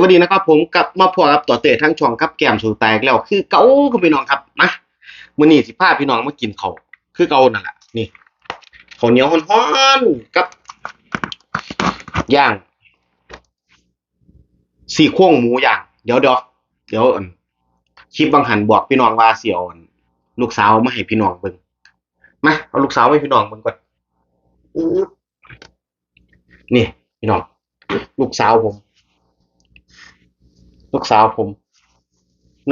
วัสดีนะครับผมกลับมาพบกับต่อเตะทั้งช่องครับแก้มสูแตกแล้วคือเก่าคุณพี่น้องครับมามื้อนี้สิพาพี่น้องมากินเขาคือเก่านั่นแหละนี่ข้าวเหนียวฮ้อนๆกับย่างสี่โครงหมูย่างเดี๋ยวเดี๋ยวเดี๋ยวอันคลิปบางหันบอกพี่น้องว่าเสี่ยวอันลูกสาวมาให้พี่น้องเบิ่งมาเอาลูกสาวให้พี่น้องเบิ่งก่อนนี่พี่น้อง ลูกสาวผม ลูกสาวผม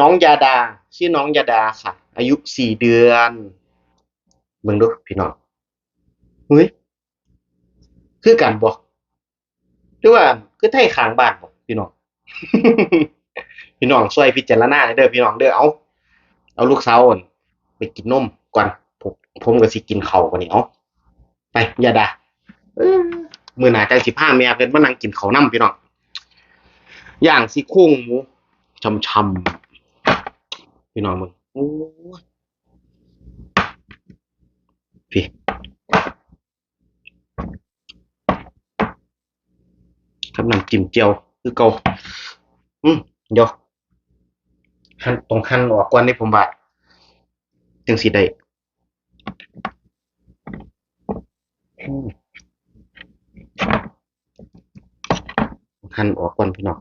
น้องยาดา ชื่อน้องยาดาค่ะ อายุสี่เดือนเบิ่งดูพี่น้องเฮ้ยคือกันบ่หรือว่าคือไทยขางบ้านบ่พี่น้องพี่น้องช่วยพิจารณาให้เด้อพี่น้องเด้อเอาเอาลูกสาวอั่นไปกินนมก่อนผมผมก็สิกินเข้าก่อนนี่เอาไปยาดาเอ้อมื้อหน้าจังสิพาแม่เพิ่นมานั่งกินเข้าวนํพี่น้อง อย่างซี่โครงหมูช่ำๆพี่น้องมึงโอ้พี่กำลังจิ้มเจียว คือเกาอืมเดี๋ยวหั่นตรงหั่นออกก่อนนี่ผมว่าจังสิได้หั่นออกก่อนพี่น้อง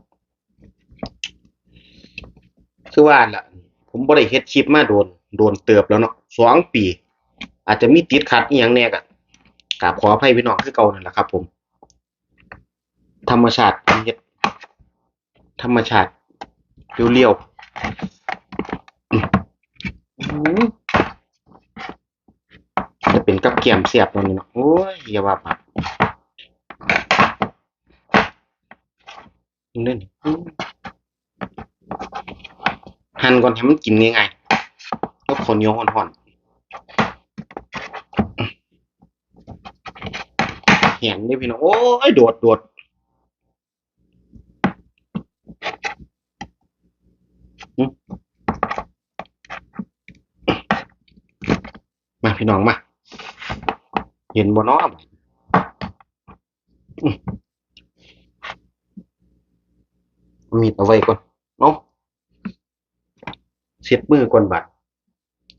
คือว่าล่ะ ผมบ่ได้เฮ็ดคลิปมาโดนโดนเติบแล้วเนาะสองปี อาจจะมีติดขัดอีหยังแน่ก็กราบขออภัยพี่น้องคือเก่านั่นแหละครับ ผม ธรรมชาติเฮ็ดธรรมชาติเรียวๆจะเป็นกับแกล้มแซ่บเนาะนี่เนาะโอ้ยอย่าว่าปากนี่นี่ หั่นก่อนให้มันกินง่ายๆแล้วข้าวเหนียวห่อนๆแหนนี่พี่น้องโอ้ยโดดโดดมาพี่น้องมาเห็นบ่น้อเอามีดเอาไว้ก่อน ช็ดมือก่อนบัด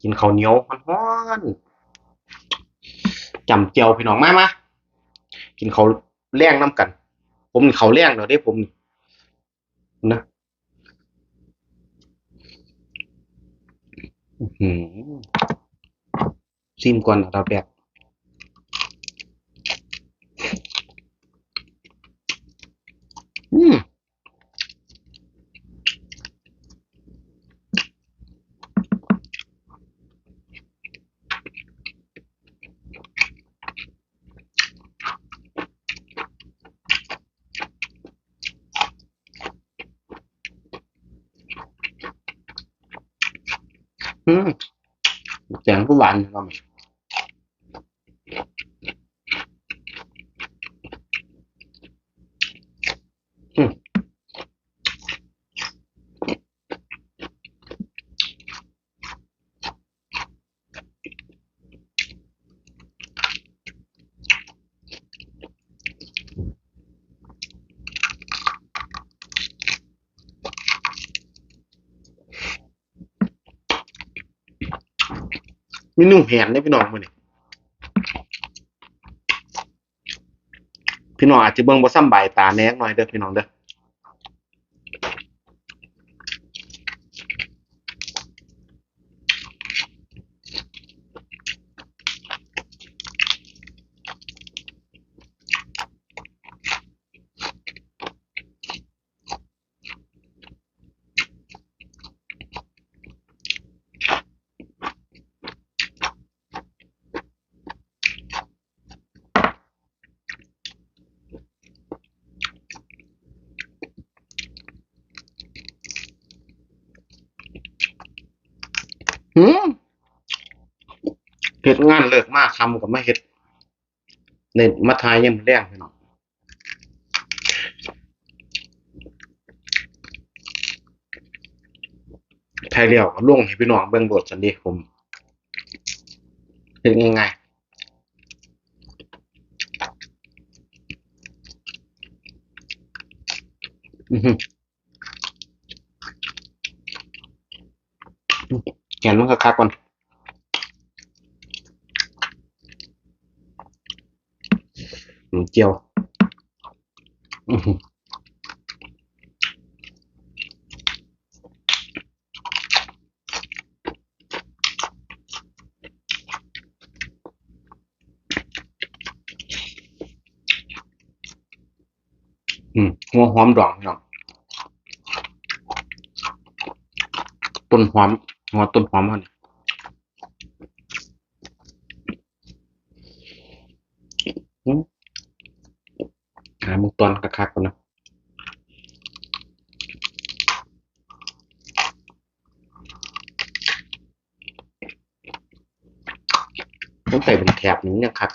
กินข้าวเหนียวฮ้อนๆจำเจียวพี่น้องมามากินข้าวแรงน้ำกัน ผมนี่ข้าวแรงเดี๋ยวได้ผมนี่นะหือซิมก่อนอันดับอืม อืมแกงก็ห มีนุ่งแหนได้พี่น้องมือนี่พี่น้องอาจจะเบิ่งบ่ซ้ำใบตาแนกหน่อยเด้อพี่น้องเด้อ ดงานเลิกมากคำกับม่เห็ดเนมาทายยังแรงพี่น่อยไทยเรียวล่วงให้พี่น้องเบิ่งบทสันดีผมเป็นยังไงอือฮึเห็นมันก็คักก่อน เจียวอืมหัวหอมดองพี่น้องต้นหอมหัวต้นหอมมันอืมหามึง ตอนคักๆก่อนนะต้องใส่เป็นแถบนี้นะครับ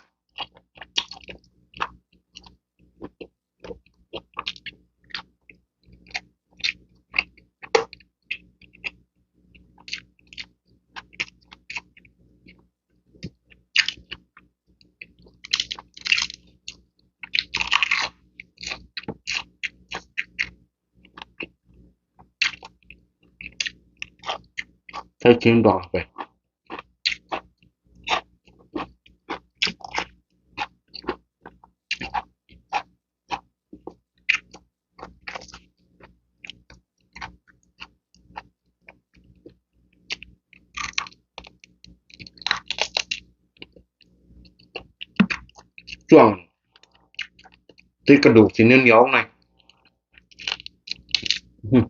ดูกสีเหนียวๆหน่อยอื้อหือ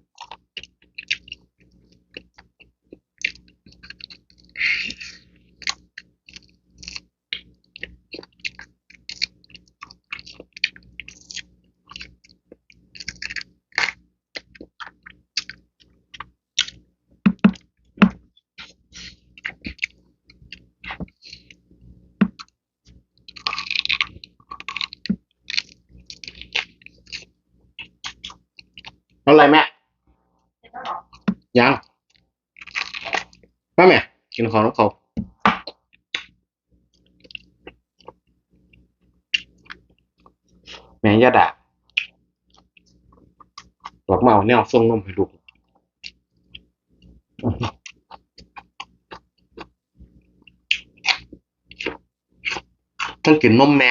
เอาอะไรแม่ ยังมาแม่กินของน้องเขาแม่ย่าด่าบอกมาเอาแนวส่งนมให้ลูกต้องกินนมแม่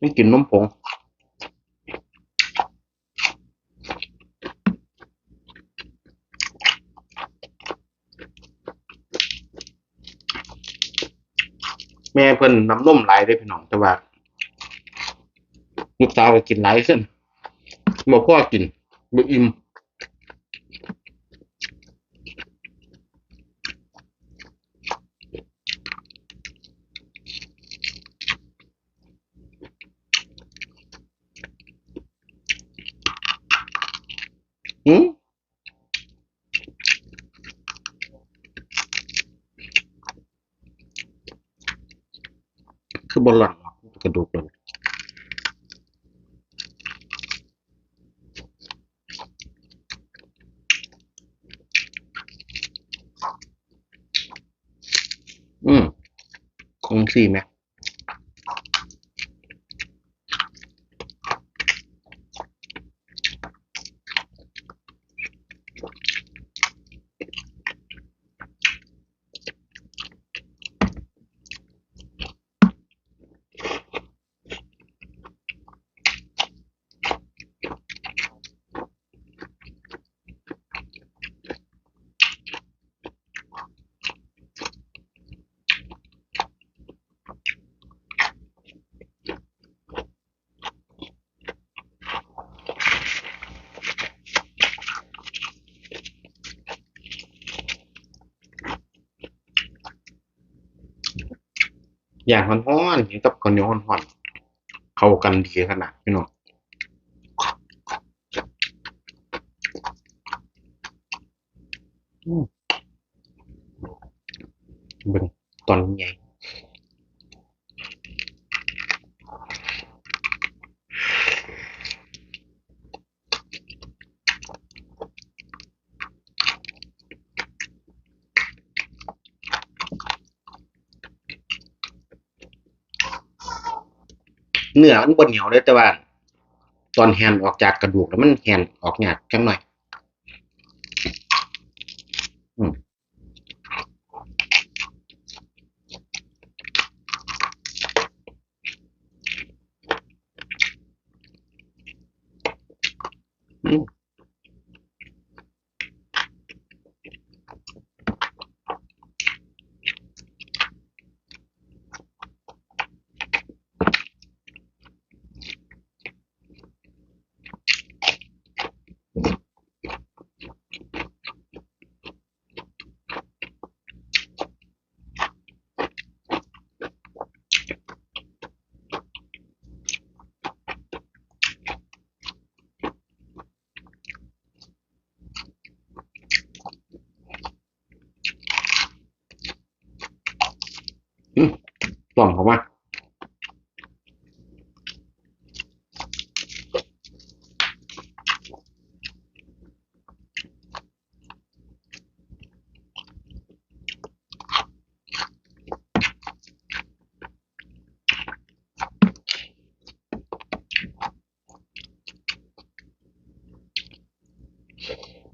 ต้องกินนมผง แม่เพิ่นน้ำนมหลายเด้พี่น้องแต่ว่าลูกสาวก็กินหลขึ้นบ่พ่อกินบ่อิ่มหืม คือบอลหลังกกระดูกเลยอืมคงสี่ไหม อย่างฮ้อนๆกินกับข้าวเหนียวฮ้อนๆเข้ากันดีขนาดพี่น้องเบิ่งตอนใหญ่ เนื้อมันบนเหนียวเลยแต่ว่า ตอนแฮนออกจากกระดูกแล้วมันแฮนออกหยาดจังหน่อยอืม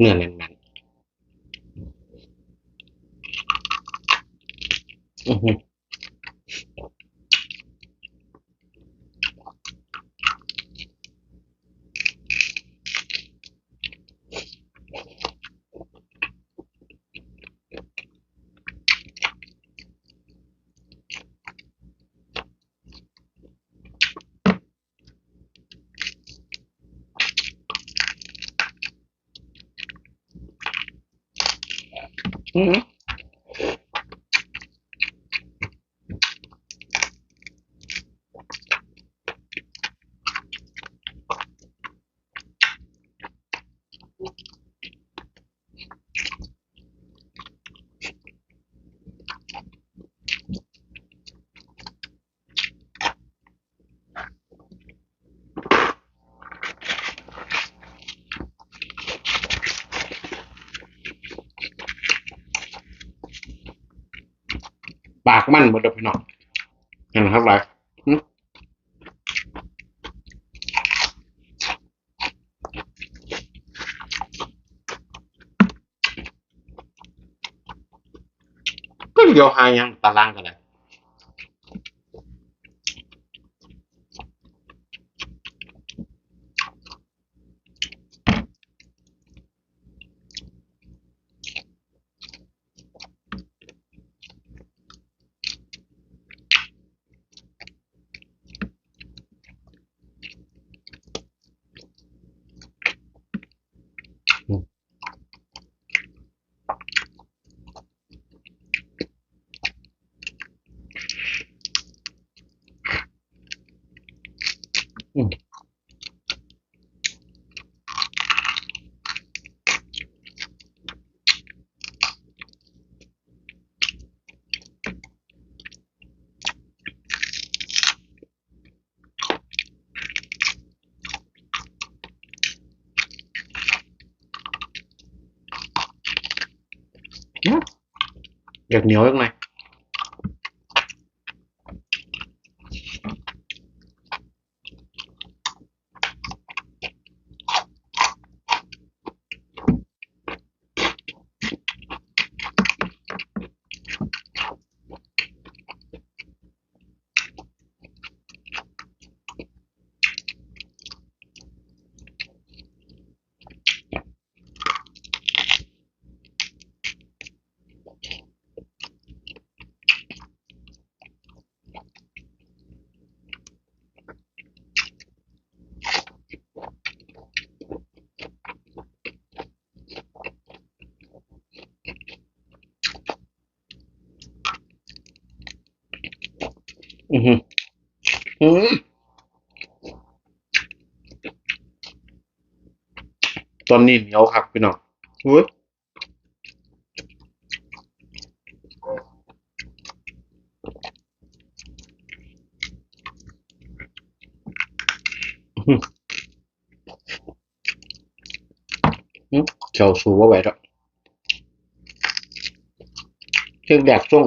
เนื้ อื มันหมดเด้อพี่น้องเห็นไหมครับหลายก็เดียวหายังตารางกันเลย อยาก อือหืออืมตอนนี้เหนียวครับพี่น้องอุ้ยอื้อหืออืมเจ้าสูว่าไหวแล้วเชือกแดกช่วง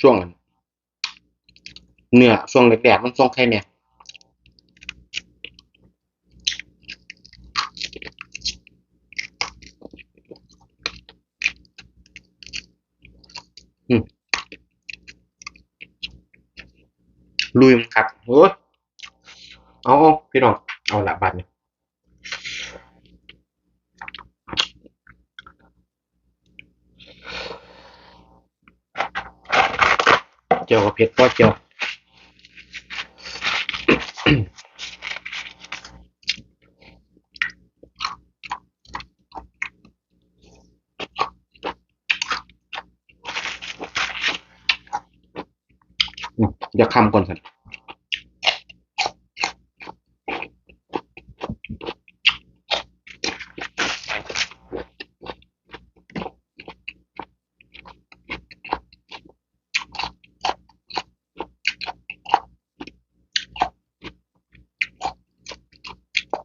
ช่วงอัน เนื้อส่วงแหลกๆมันส่งแค่เนี่ยลุยมันครับเออเอาพี่น้อง เอาละบัตรเจียกับเผ็ดป้เจีย คำก่อนสัน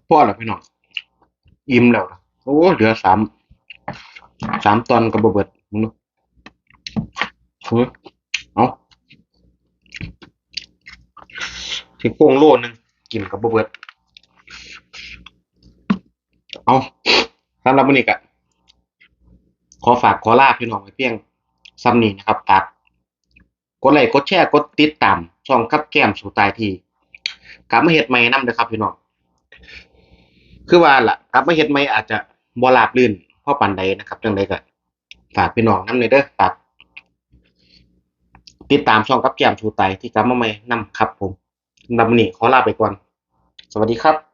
พ่อแล้วพี่น้องอิ่มแล้ว โอ้เหลือสามสามตอนกับบเบิดมึงดูเฮ้ยเอา ถึงโป่งโลนึงกินกับบ่เบิดเอาสำหรับมื้อนี้ก็ขอฝากขอลาพี่น้องไว้เพียงซ้ำนี้นะครับฝากกดไลค์กดแชร์กดติดตามช่องกับแก้มสู่ตายทีกลับมาเฮ็ดใหม่นำเด้อครับพี่น้องคือว่าล่ะกลับมาเฮ็ดใหม่อาจจะบ่ราบรื่นเพราะปานใดนะครับจังไดก็ฝากพี่น้องนำเลยเด้อฝากติดตามช่องกับแก้มสู่ตายที่กลับมาใหม่นำครับผม สำหรับวันนี้ขอลาไปก่อน สวัสดีครับ